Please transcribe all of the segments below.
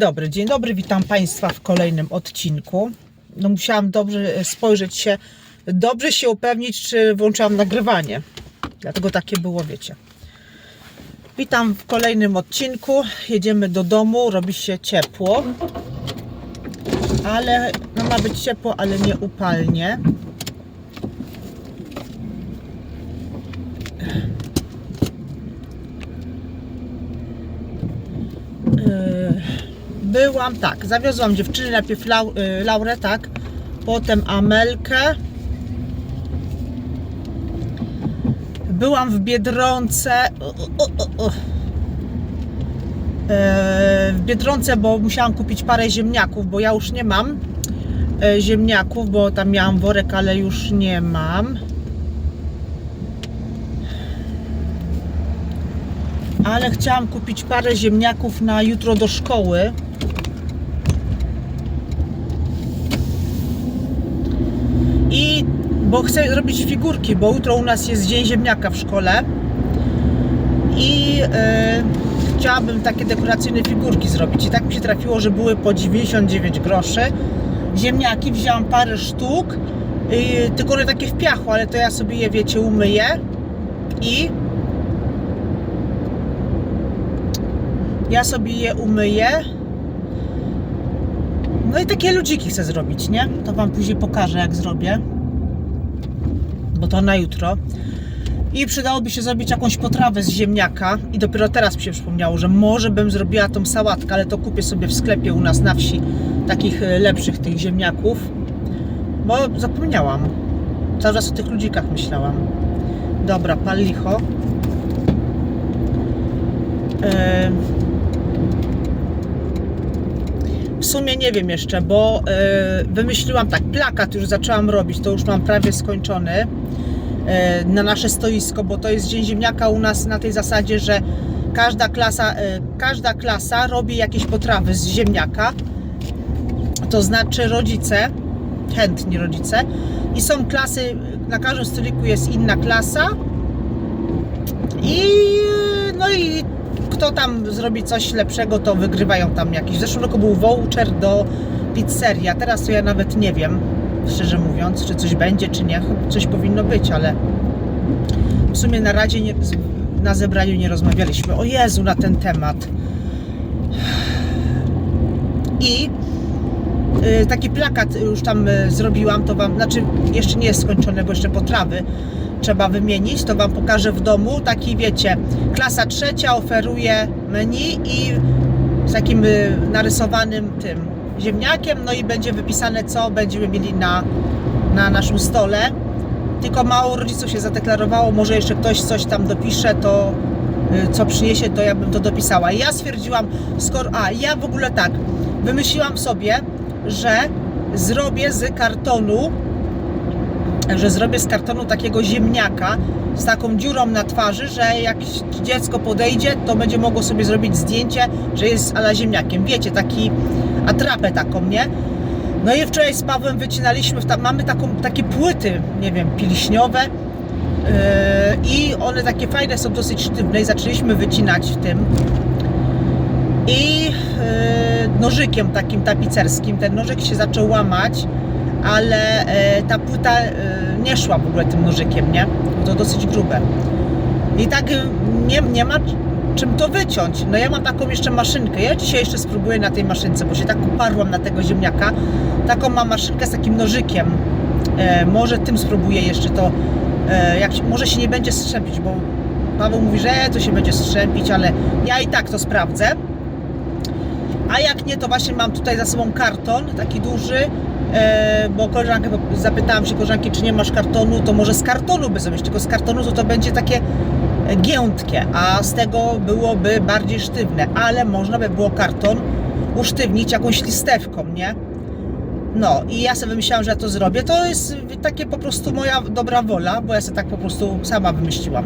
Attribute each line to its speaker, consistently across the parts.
Speaker 1: Dobry, dzień dobry, witam Państwa w kolejnym odcinku. No musiałam dobrze spojrzeć się, dobrze się upewnić, czy włączyłam nagrywanie. Dlatego takie było, wiecie. Witam w kolejnym odcinku. Jedziemy do domu, robi się ciepło. Ale no ma być ciepło, ale nie upalnie. Byłam tak, zawiozłam dziewczyny, najpierw Lau, y, Laurę, tak, potem Amelkę. Byłam w Biedronce. E, W Biedronce, bo musiałam kupić parę ziemniaków, bo ja już nie mam e, ziemniaków, bo tam miałam worek, ale już nie mam. Ale chciałam kupić parę ziemniaków na jutro do szkoły. I bo chcę robić figurki, bo jutro u nas jest dzień ziemniaka w szkole. I e, chciałabym takie dekoracyjne figurki zrobić. I tak mi się trafiło, że były po 99 groszy. Ziemniaki wzięłam parę sztuk, i, tylko one takie w piachu, ale to ja sobie je, wiecie, umyję. I ja sobie je umyję. No i takie ludziki chcę zrobić, nie? To Wam później pokażę, jak zrobię. Bo to na jutro. I przydałoby się zrobić jakąś potrawę z ziemniaka. I dopiero teraz mi się przypomniało, że może bym zrobiła tą sałatkę, ale to kupię sobie w sklepie u nas na wsi takich e, lepszych tych ziemniaków. Bo zapomniałam. Cały czas o tych ludzikach myślałam. Dobra, pal licho. Yy... W sumie nie wiem jeszcze, bo e, wymyśliłam tak, plakat już zaczęłam robić, to już mam prawie skończony na nasze stoisko, bo to jest Dzień Ziemniaka u nas na tej zasadzie, że każda klasa, e, każda klasa robi jakieś potrawy z ziemniaka. To znaczy rodzice, chętni rodzice i są klasy, na każdym stoliku jest inna klasa i no i kto tam zrobi coś lepszego, to wygrywają tam jakiś. W zeszłym roku był voucher do pizzerii, a teraz to ja nawet nie wiem, szczerze mówiąc, czy coś będzie, czy nie. Coś powinno być, ale w sumie na radzie, nie, na zebraniu nie rozmawialiśmy. O Jezu, na ten temat. I y, taki plakat już tam y, zrobiłam, to wam, znaczy jeszcze nie jest skończony, bo jeszcze potrawy trzeba wymienić, to Wam pokażę w domu. Taki wiecie, klasa trzecia oferuje menu i z takim y, narysowanym tym ziemniakiem, no i będzie wypisane, co będziemy mieli na, na naszym stole. Tylko mało rodziców się zadeklarowało, może jeszcze ktoś coś tam dopisze, to y, co przyniesie, to ja bym to dopisała. Ja stwierdziłam, skoro, a ja w ogóle tak, wymyśliłam sobie, że zrobię z kartonu że zrobię z kartonu takiego ziemniaka z taką dziurą na twarzy, że jak dziecko podejdzie, to będzie mogło sobie zrobić zdjęcie, że jest ala ziemniakiem. Wiecie, taki atrapę taką, nie? No i wczoraj z Pawłem wycinaliśmy, mamy taką, takie płyty, nie wiem, piliśniowe yy, i one takie fajne są, dosyć sztywne i zaczęliśmy wycinać w tym i yy, nożykiem takim tapicerskim, ten nożyk się zaczął łamać ale e, ta płyta e, nie szła w ogóle tym nożykiem, nie? To dosyć grube. I tak e, nie, nie ma czym to wyciąć. No ja mam taką jeszcze maszynkę. Ja dzisiaj jeszcze spróbuję na tej maszynce, bo się tak uparłam na tego ziemniaka. Taką mam maszynkę z takim nożykiem. E, może tym spróbuję jeszcze to. E, jak, może się nie będzie strzępić, bo Paweł mówi, że to się będzie strzępić, ale ja i tak to sprawdzę. A jak nie, to właśnie mam tutaj za sobą karton, taki duży, bo koleżankę zapytałam się koleżanki, czy nie masz kartonu, to może z kartonu by zrobić, tylko z kartonu to to będzie takie giętkie, a z tego byłoby bardziej sztywne, ale można by było karton usztywnić jakąś listewką, nie? No i ja sobie wymyślałam, że ja to zrobię. To jest takie po prostu moja dobra wola, bo ja sobie tak po prostu sama wymyśliłam.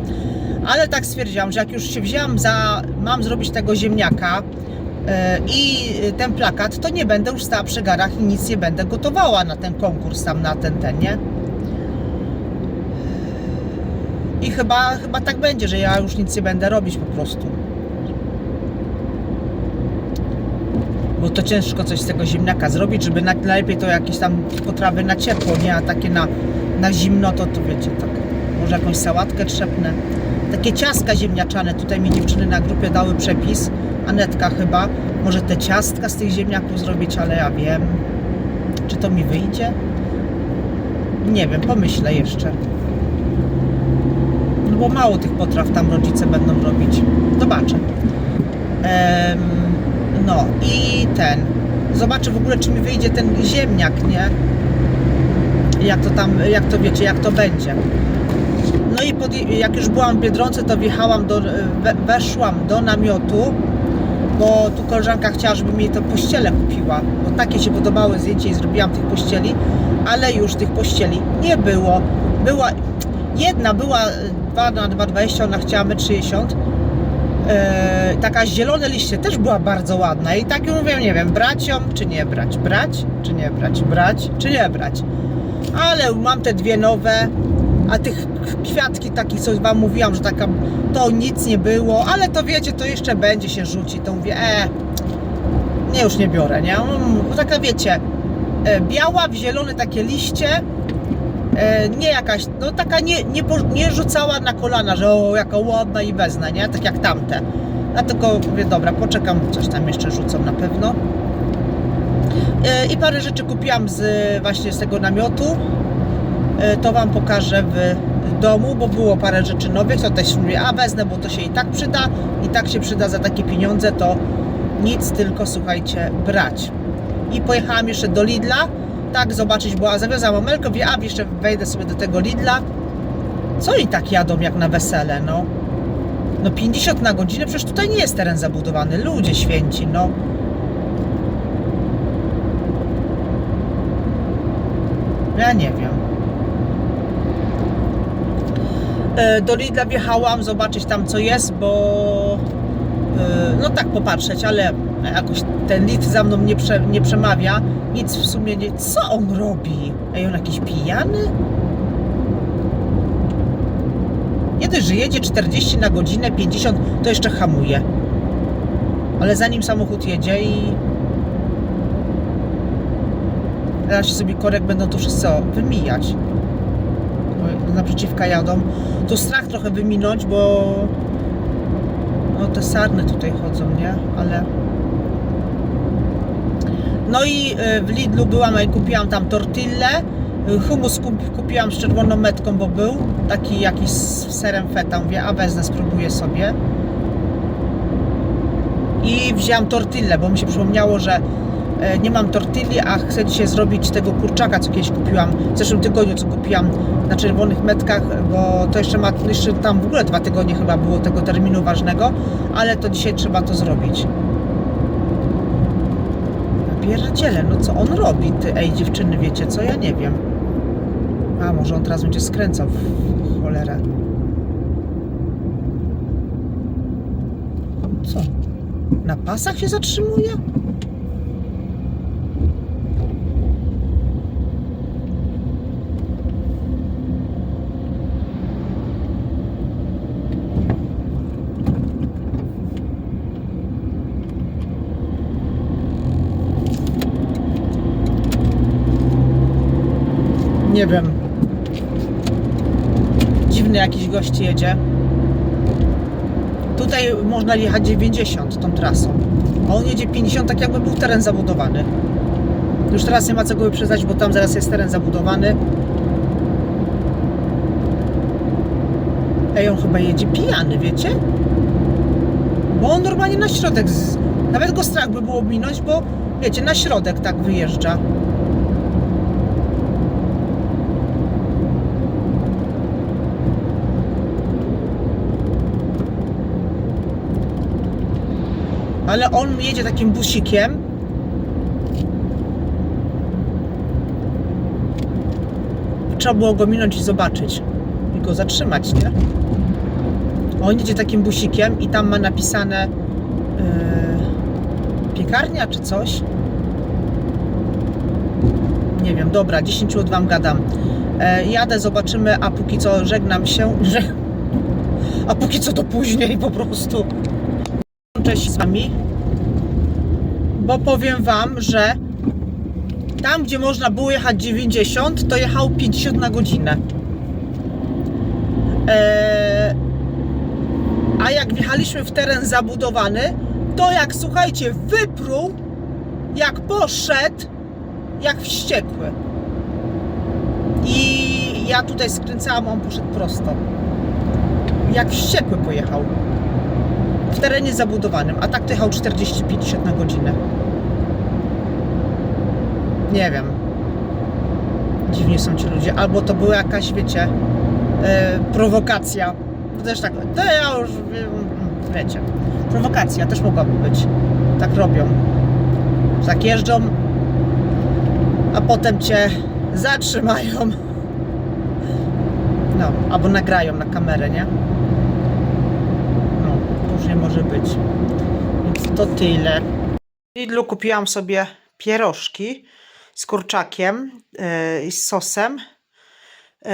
Speaker 1: Ale tak stwierdziłam, że jak już się wzięłam za, mam zrobić tego ziemniaka, i ten plakat, to nie będę już stała przy garach i nic nie będę gotowała na ten konkurs, tam na ten, ten, nie? I chyba, chyba tak będzie, że ja już nic nie będę robić po prostu. bo to ciężko coś z tego ziemniaka zrobić, żeby na, najlepiej to jakieś tam potrawy na ciepło, nie? A takie na, na zimno to, to wiecie, tak. Może jakąś sałatkę trzepnę. Takie ciastka ziemniaczane, tutaj mi dziewczyny na grupie dały przepis, Anetka chyba. Może te ciastka z tych ziemniaków zrobić, ale ja wiem. Czy to mi wyjdzie? Nie wiem, pomyślę jeszcze. No bo mało tych potraw tam rodzice będą robić. Zobaczę. Em, no i ten. Zobaczę w ogóle, czy mi wyjdzie ten ziemniak, nie? Jak to tam, jak to wiecie, jak to będzie. No i pod, jak już byłam w Biedronce, to wjechałam do, we, weszłam do namiotu, bo tu koleżanka chciała, żeby mi to pościele kupiła, bo takie się podobały zdjęcie i zrobiłam tych pościeli, ale już tych pościeli nie było. Była, jedna była 2 na 2,20, ona chciała 1,60 m. E, taka zielone liście też była bardzo ładna i tak mówię, nie wiem, brać ją czy nie brać, brać czy nie brać, brać czy nie brać. Ale mam te dwie nowe, a tych kwiatki takich, co wam mówiłam, że taka, to nic nie było, ale to wiecie, to jeszcze będzie się rzuci, to mówię, e, nie, już nie biorę, nie, bo taka wiecie, e, biała w zielone takie liście, e, nie jakaś, no taka nie, nie, nie rzucała na kolana, że o, jaka ładna i wezna, nie, tak jak tamte. A tylko mówię, dobra, poczekam, coś tam jeszcze rzucą na pewno. E, I parę rzeczy kupiłam z, właśnie z tego namiotu. E, To Wam pokażę w domu, bo było parę rzeczy nowych, to też mówię, a wezmę, bo to się i tak przyda, i tak się przyda za takie pieniądze, to nic, tylko słuchajcie, brać. I pojechałam jeszcze do Lidla, tak zobaczyć, bo zawiązałam Amelkę, mówię, a jeszcze wejdę sobie do tego Lidla. Co i tak jadą jak na wesele, no. No 50 na godzinę, przecież tutaj nie jest teren zabudowany, ludzie święci, no. Ja nie wiem. E, Do Lidla wjechałam zobaczyć tam co jest, bo e, no tak popatrzeć, ale jakoś ten Lid za mną nie, prze, nie przemawia. Nic w sumie nie. Co on robi? Ej, on jakiś pijany? Nie dość, że jedzie 40 na godzinę, 50, to jeszcze hamuje. Ale zanim samochód jedzie i Teraz sobie korek będą to wszyscy wymijać. Naprzeciwka jadą. To strach trochę wyminąć, bo no te sarny tutaj chodzą, nie? Ale no i y, w Lidlu byłam i kupiłam tam tortillę. Y, Humus kup- kupiłam z czerwoną metką, bo był taki jakiś z serem feta. Mówię, a wezmę, spróbuję sobie. I wzięłam tortillę, bo mi się przypomniało, że nie mam tortilli, a chcę dzisiaj zrobić tego kurczaka, co kiedyś kupiłam w zeszłym tygodniu, co kupiłam na czerwonych metkach, bo to jeszcze ma, jeszcze tam w ogóle dwa tygodnie chyba było tego terminu ważnego, ale to dzisiaj trzeba to zrobić. Pierdziele, no co on robi? Ty, ej dziewczyny, wiecie co? Ja nie wiem. A, może on teraz będzie skręcał w cholerę. Co? Na pasach się zatrzymuje? Nie wiem. Dziwny jakiś gość jedzie. Tutaj można jechać 90 tą trasą. A on jedzie 50 tak jakby był teren zabudowany. Już teraz nie ma co go wyprzedzać, bo tam zaraz jest teren zabudowany. Ej, on chyba jedzie pijany, wiecie? Bo on normalnie na środek. Z... Nawet go strach by było minąć, bo wiecie, na środek tak wyjeżdża. Ale on jedzie takim busikiem. Trzeba było go minąć i zobaczyć. I go zatrzymać, nie? On jedzie takim busikiem i tam ma napisane yy, piekarnia czy coś. Nie wiem, dobra, 10 minut wam gadam. E, jadę, zobaczymy, a póki co żegnam się. Że... A póki co to później po prostu. Cześć z wami. bo powiem Wam, że tam, gdzie można było jechać 90, to jechał 50 na godzinę. Eee, a jak wjechaliśmy w teren zabudowany, to jak słuchajcie, wypruł, jak poszedł, jak wściekły. I ja tutaj skręcałam, on poszedł prosto. Jak wściekły pojechał. W terenie zabudowanym, a tak jechał 40-50 na godzinę. Nie wiem. Dziwnie są ci ludzie. Albo to była jakaś, wiecie, e, prowokacja. To też tak, to ja już wiem, wiecie. Prowokacja też mogłaby być. Tak robią. Tak jeżdżą, a potem cię zatrzymają. No, albo nagrają na kamerę, nie? Różnie może być. Więc to tyle. W Lidlu kupiłam sobie pierożki z kurczakiem yy, i z sosem. Yy,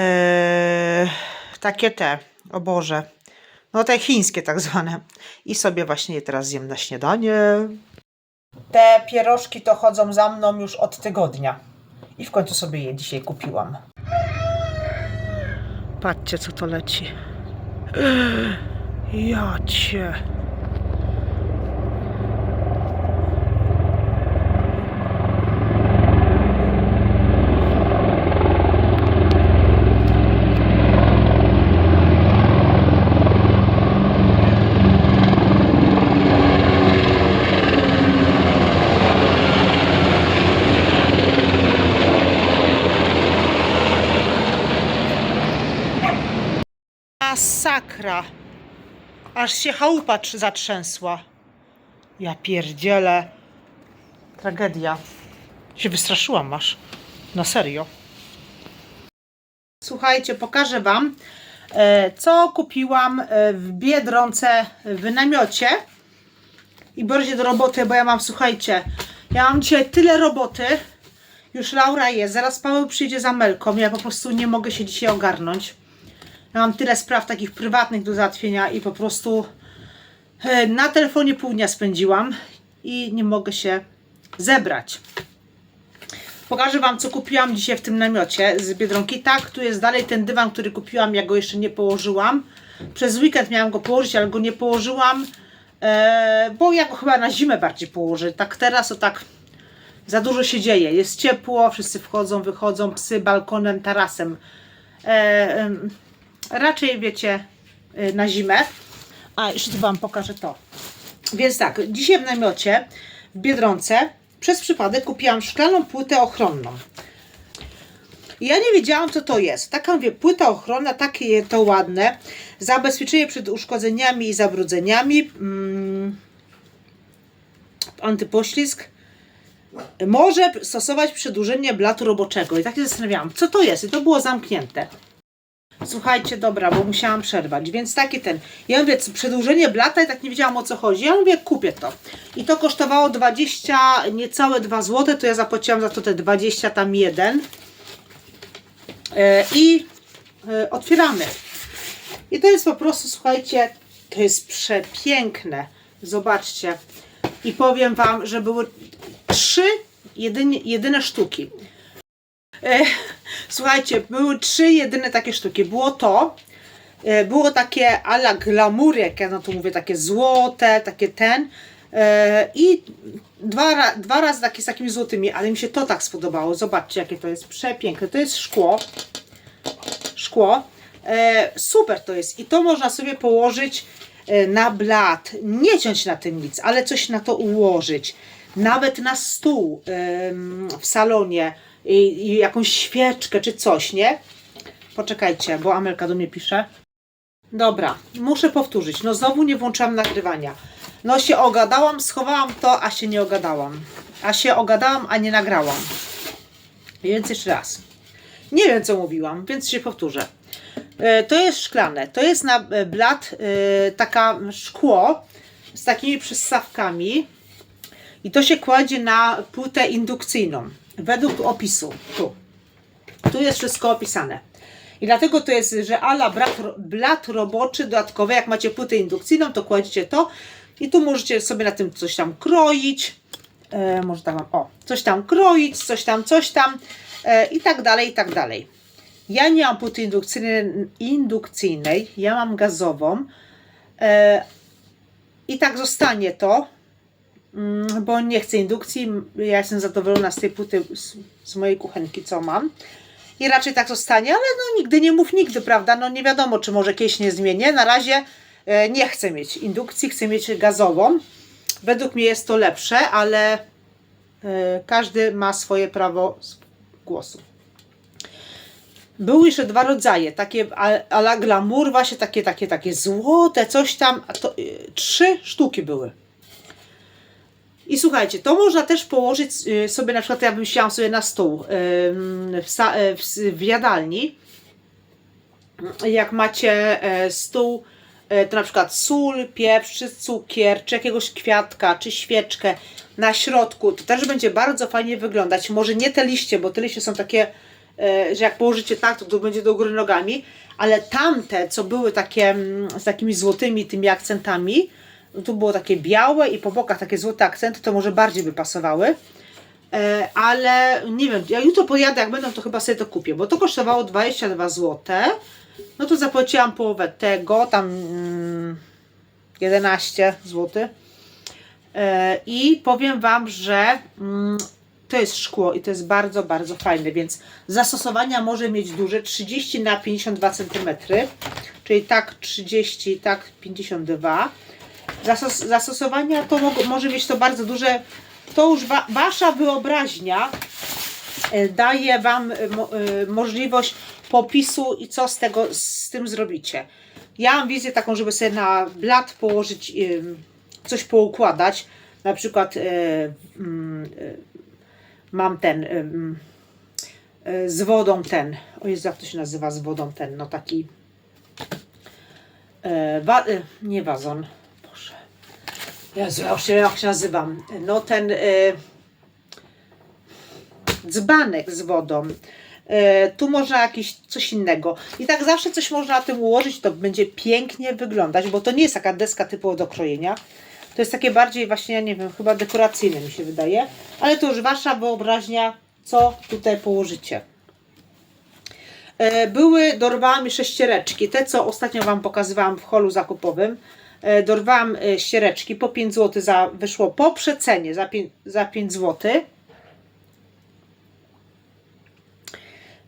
Speaker 1: takie te, o Boże. No te chińskie tak zwane. I sobie właśnie je teraz zjem na śniadanie. Te pierożki to chodzą za mną już od tygodnia. I w końcu sobie je dzisiaj kupiłam. Patrzcie, co to leci. Jacie. Masakra. Aż się chałupa trz- zatrzęsła. Ja pierdzielę. Tragedia. Się wystraszyłam aż. Na serio. Słuchajcie, pokażę Wam, e, co kupiłam e, w Biedronce w namiocie. I biorę do roboty, bo ja mam, słuchajcie, ja mam dzisiaj tyle roboty. Już Laura jest, zaraz Paweł przyjdzie za Melką. Ja po prostu nie mogę się dzisiaj ogarnąć. Ja mam tyle spraw takich prywatnych do załatwienia i po prostu e, na telefonie pół dnia spędziłam i nie mogę się zebrać. Pokażę Wam, co kupiłam dzisiaj w tym namiocie z Biedronki. Tak, tu jest dalej ten dywan, który kupiłam, ja go jeszcze nie położyłam. Przez weekend miałam go położyć, ale go nie położyłam, e, bo ja go chyba na zimę bardziej położę. Tak teraz to tak za dużo się dzieje. Jest ciepło, wszyscy wchodzą, wychodzą, psy balkonem, tarasem. Raczej wiecie, y, na zimę. A jeszcze Wam pokażę to. Więc tak, dzisiaj w namiocie w Biedronce przez przypadek kupiłam szklaną płytę ochronną. I ja nie wiedziałam, co to jest. Taka mówię, płyta ochronna, takie to ładne. Zabezpieczenie przed uszkodzeniami i zabrudzeniami. Mm, antypoślizg. Może stosować przedłużenie blatu roboczego. I tak się zastanawiałam, co to jest. I to było zamknięte. Słuchajcie, dobra, bo musiałam przerwać, więc taki ten. Ja mówię, przedłużenie blata i tak nie wiedziałam o co chodzi. Ja mówię, kupię to. I to kosztowało 20, niecałe 2 zł, to ja zapłaciłam za to te 20 tam jeden. E, I e, otwieramy. I to jest po prostu, słuchajcie, to jest przepiękne. Zobaczcie. I powiem Wam, że były trzy jedynie, jedyne sztuki. E, Słuchajcie, były trzy jedyne takie sztuki. Było to, e, było takie ala glamour, jak ja na to mówię, takie złote, takie ten. e, I dwa, dwa razy takie z takimi złotymi, ale mi się to tak spodobało. Zobaczcie, jakie to jest przepiękne. To jest szkło. Szkło. Super to jest. I to można sobie położyć na blat. Nie ciąć na tym nic, ale coś na to ułożyć. Nawet na stół w salonie i, i jakąś świeczkę czy coś, nie? Poczekajcie, bo Amelka do mnie pisze. Dobra, muszę powtórzyć. No znowu nie włączałam nagrywania. No się ogadałam, schowałam to, a się nie ogadałam. A się ogadałam, a nie nagrałam. Więc jeszcze raz. Nie wiem, co mówiłam, więc się powtórzę. E, To jest szklane. To jest na e, blat e, taka szkło z takimi przystawkami. I to się kładzie na płytę indukcyjną. Według opisu. Tu. Tu jest wszystko opisane. I dlatego to jest, że ala blat, blat roboczy dodatkowy, jak macie płytę indukcyjną, to kładziecie to i tu możecie sobie na tym coś tam kroić, e, może tak mam, o, coś tam kroić, coś tam, coś tam e, i tak dalej, i tak dalej. Ja nie mam płyty indukcyjnej, indukcyjnej ja mam gazową e, i tak zostanie to, bo nie chcę indukcji, ja jestem zadowolona z tej płyty, z, z mojej kuchenki, co mam. I raczej tak zostanie, ale no nigdy nie mów nigdy, prawda? No nie wiadomo, czy może kiedyś nie zmienię. Na razie e, nie chcę mieć indukcji, chcę mieć gazową. Według mnie jest to lepsze, ale e, każdy ma swoje prawo głosu. Były jeszcze dwa rodzaje, takie a- a la glamour, właśnie takie, takie, takie złote, coś tam, to, y, trzy sztuki były. I słuchajcie, to można też położyć y, sobie, na przykład ja bym chciałam sobie na stół ym, w, jadalni. Jak macie e, stół, e, to na przykład sól, pieprz, czy cukier, czy jakiegoś kwiatka, czy świeczkę na środku, to też będzie bardzo fajnie wyglądać. Może nie te liście, bo te liście są takie, e, że jak położycie tak, to tu będzie do góry nogami, ale tamte, co były takie mm, z takimi złotymi tymi akcentami, tu było takie białe i po bokach takie złote akcenty, to może bardziej by pasowały. E, ale nie wiem, ja jutro pojadę, jak będą, to chyba sobie to kupię, bo to kosztowało 22 zł. No to zapłaciłam połowę tego, tam mm, 11 zł. E, I powiem Wam, że mm, to jest szkło i to jest bardzo, bardzo fajne, więc zastosowania może mieć duże 30 na 52 cm, czyli tak 30, tak 52. Zastos zastosowania to może mieć to bardzo duże. To już wa Wasza wyobraźnia e, daje Wam e, mo e, możliwość popisu i co z tego z tym zrobicie. Ja mam wizję taką, żeby sobie na blat położyć coś poukładać. Na przykład mm, mam ten e, z wodą ten. O Jezu, jak to się nazywa z wodą ten? No taki nie wazon. Jezu, ja już nie wiem jak się nazywam. No ten e, dzbanek z wodą. E, tu można jakieś coś innego. I tak zawsze coś można na tym ułożyć, to będzie pięknie wyglądać, bo to nie jest taka deska typowo do krojenia. To jest takie bardziej właśnie, ja nie wiem, chyba dekoracyjne mi się wydaje. Ale to już wasza wyobraźnia, co tutaj położycie. E, Były, dorwałam mi sześciereczki, te co ostatnio Wam pokazywałam w holu zakupowym. E, Dorwałam e, ściereczki, po 5 zł za, wyszło po przecenie za 5, za 5 zł.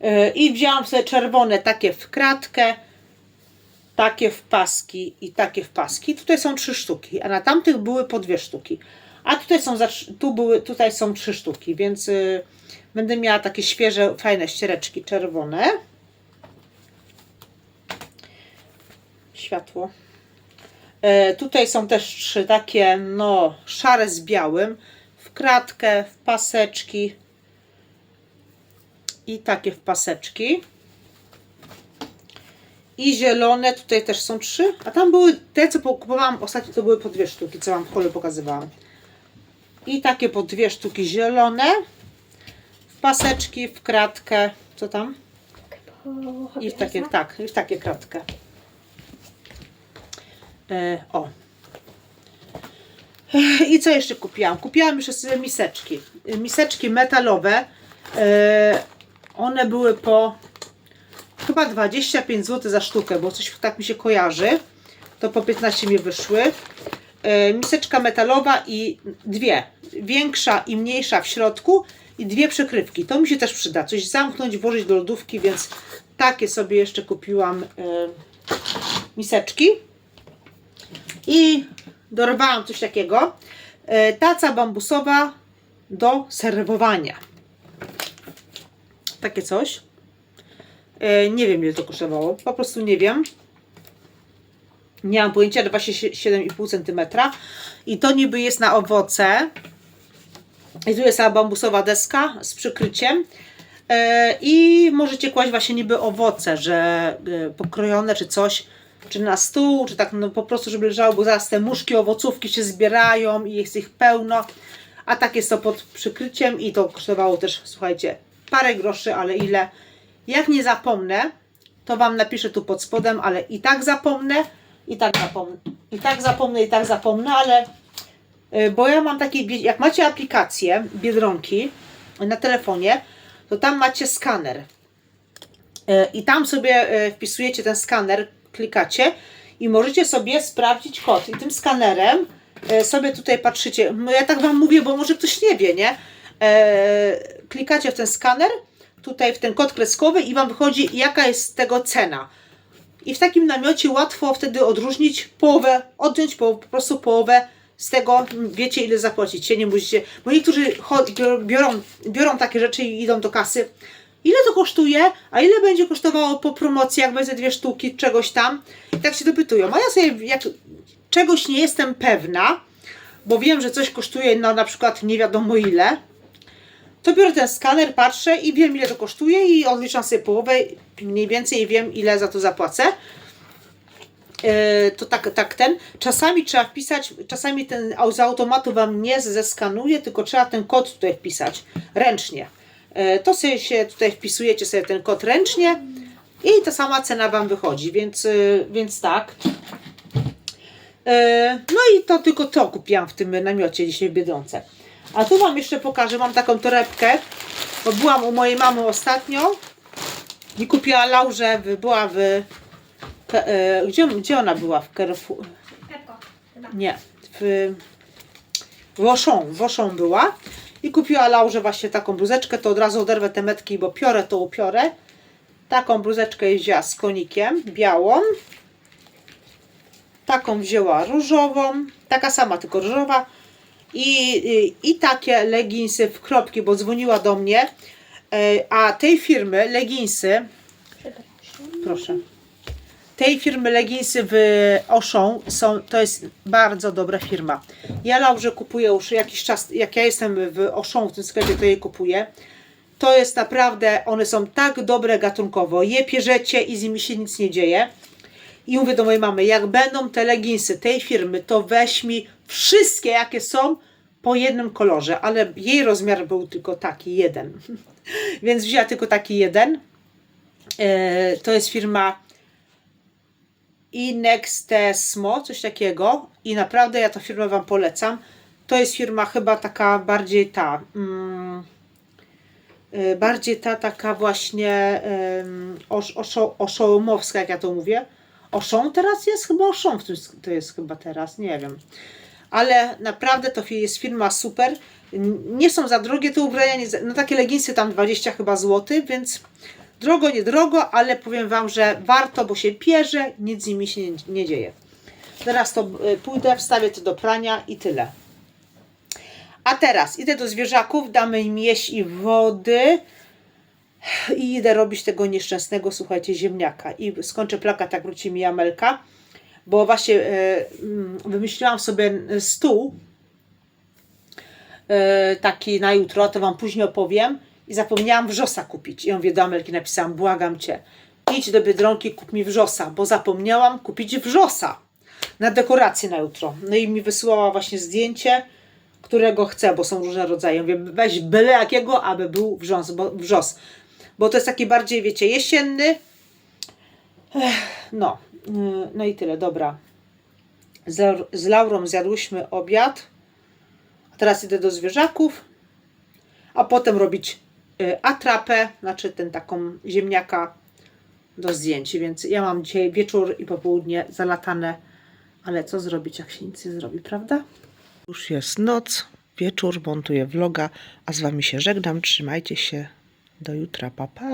Speaker 1: E, I wzięłam sobie czerwone takie w kratkę, takie w paski i takie w paski. Tutaj są trzy sztuki, a na tamtych były po dwie sztuki. A tutaj są, za, tu były, tutaj są trzy sztuki, więc y, będę miała takie świeże, fajne ściereczki czerwone. Światło. E, tutaj są też trzy takie, no, szare z białym, w kratkę, w paseczki i takie w paseczki. I zielone, tutaj też są trzy, a tam były te, co kupowałam ostatnio, to były po dwie sztuki, co Wam w holu pokazywałam. I takie po dwie sztuki zielone, w paseczki, w kratkę, co tam? I w takie, tak, i w takie kratkę. E, o. I co jeszcze kupiłam? Kupiłam jeszcze sobie miseczki. Miseczki metalowe. E, one były po chyba 25 zł za sztukę, bo coś tak mi się kojarzy. To po 15 mi wyszły. E, miseczka metalowa i dwie. Większa i mniejsza w środku i dwie przykrywki. To mi się też przyda. Coś zamknąć, włożyć do lodówki, więc takie sobie jeszcze kupiłam miseczki. I dorwałam coś takiego. E, taca bambusowa do serwowania. Takie coś. E, nie wiem ile to kosztowało. Po prostu nie wiem. Nie mam pojęcia, ale właśnie sie- 7,5 cm. I to niby jest na owoce. I tu jest ta bambusowa deska z przykryciem. E, I możecie kłaść właśnie niby owoce, że pokrojone czy coś, czy na stół, czy tak no po prostu, żeby leżało, bo zaraz te muszki, owocówki się zbierają i jest ich pełno. A tak jest to pod przykryciem i to kosztowało też, słuchajcie, parę groszy, ale ile? Jak nie zapomnę, to Wam napiszę tu pod spodem, ale i tak zapomnę, i tak zapomnę, i tak zapomnę, i tak zapomnę, ale Y, Bo ja mam taki, wie- jak macie aplikację Biedronki na telefonie, to tam macie skaner. Y, I tam sobie y, wpisujecie ten skaner, klikacie i możecie sobie sprawdzić kod. I tym skanerem y, sobie tutaj patrzycie. No ja tak Wam mówię, bo może ktoś nie wie, nie? E, Klikacie w ten skaner, tutaj w ten kod kreskowy i Wam wychodzi jaka jest tego cena. I w takim namiocie łatwo wtedy odróżnić połowę, odjąć po, prostu połowę z tego, wiecie ile zapłacicie, nie musicie, bo niektórzy biorą, biorą takie rzeczy i idą do kasy. Ile to kosztuje, a ile będzie kosztowało po promocji, jak będzie dwie sztuki czegoś tam. I tak się dopytują. A ja sobie, jak czegoś nie jestem pewna, bo wiem, że coś kosztuje no, na przykład nie wiadomo ile, to biorę ten skaner, patrzę i wiem ile to kosztuje i odliczam sobie połowę mniej więcej wiem ile za to zapłacę. E, to tak, tak ten. Czasami trzeba wpisać, czasami ten z automatu Wam nie zeskanuje, tylko trzeba ten kod tutaj wpisać ręcznie. E, To sobie się tutaj wpisujecie sobie ten kod ręcznie i ta sama cena Wam wychodzi, więc, e, więc tak. E, No i to tylko to kupiłam w tym namiocie dzisiaj w Biedronce. A tu Wam jeszcze pokażę, mam taką torebkę, bo byłam u mojej mamy ostatnio i kupiła Laurze, była w... Gdzie, gdzie ona była? W Carrefour? Nie, w w Auchan, w Auchan była i kupiła Laurze właśnie taką bluzeczkę, to od razu oderwę te metki, bo piorę to upiorę. Taką bluzeczkę wzięła z konikiem, białą. Taką wzięła różową, taka sama, tylko różowa. I, i, i takie leginsy w kropki, bo dzwoniła do mnie. E, A tej firmy leginsy, proszę. Tej firmy leginsy w Auchan są, to jest bardzo dobra firma. Ja Laurze kupuję już jakiś czas, jak ja jestem w Auchan, w tym sklepie, to je kupuję. To jest naprawdę, one są tak dobre gatunkowo. Je pierzecie i z nimi się nic nie dzieje. I mówię do mojej mamy, jak będą te leginsy tej firmy, to weź mi wszystkie, jakie są, po jednym kolorze, ale jej rozmiar był tylko taki jeden. Więc wzięła tylko taki jeden. E, to jest firma Inextesmo, coś takiego. I naprawdę ja tę firmę Wam polecam. To jest firma chyba taka bardziej ta. Mm, y, bardziej ta taka właśnie um, osz, oszo, oszołomowska, jak ja to mówię. Oszą teraz jest chyba Oszą, w tym to jest chyba teraz, nie wiem. Ale naprawdę to jest firma super. Nie są za drogie te ubrania, nie, no takie leginsy tam 20 chyba złotych, więc drogo, nie drogo, ale powiem Wam, że warto, bo się pierze, nic z nimi się nie, nie dzieje. Teraz to y, pójdę, wstawię to do prania i tyle. A teraz idę do zwierzaków, damy im jeść i wody i idę robić tego nieszczęsnego, słuchajcie, ziemniaka. I skończę plakat, jak wróci mi Amelka, bo właśnie e, mm, wymyśliłam sobie stół e, taki na jutro, to Wam później opowiem. I zapomniałam wrzosa kupić. I ja mówię do Amelki, napisałam, błagam Cię, idź do Biedronki, kup mi wrzosa, bo zapomniałam kupić wrzosa na dekorację na jutro. No i mi wysłała właśnie zdjęcie, którego chcę, bo są różne rodzaje. Mówię, weź byle jakiego, aby był wrzos, bo, wrzos. Bo to jest taki bardziej, wiecie, jesienny. Ech, no, yy, no i tyle, dobra. Z, z Laurą zjadłyśmy obiad. Teraz idę do zwierzaków, a potem robić y, atrapę, znaczy ten taką ziemniaka do zdjęć. Więc ja mam dzisiaj wieczór i popołudnie zalatane, ale co zrobić, jak się nic nie zrobi, prawda? Już jest noc, wieczór, montuję vloga, a z Wami się żegnam. Trzymajcie się. Do jutra, pa pa.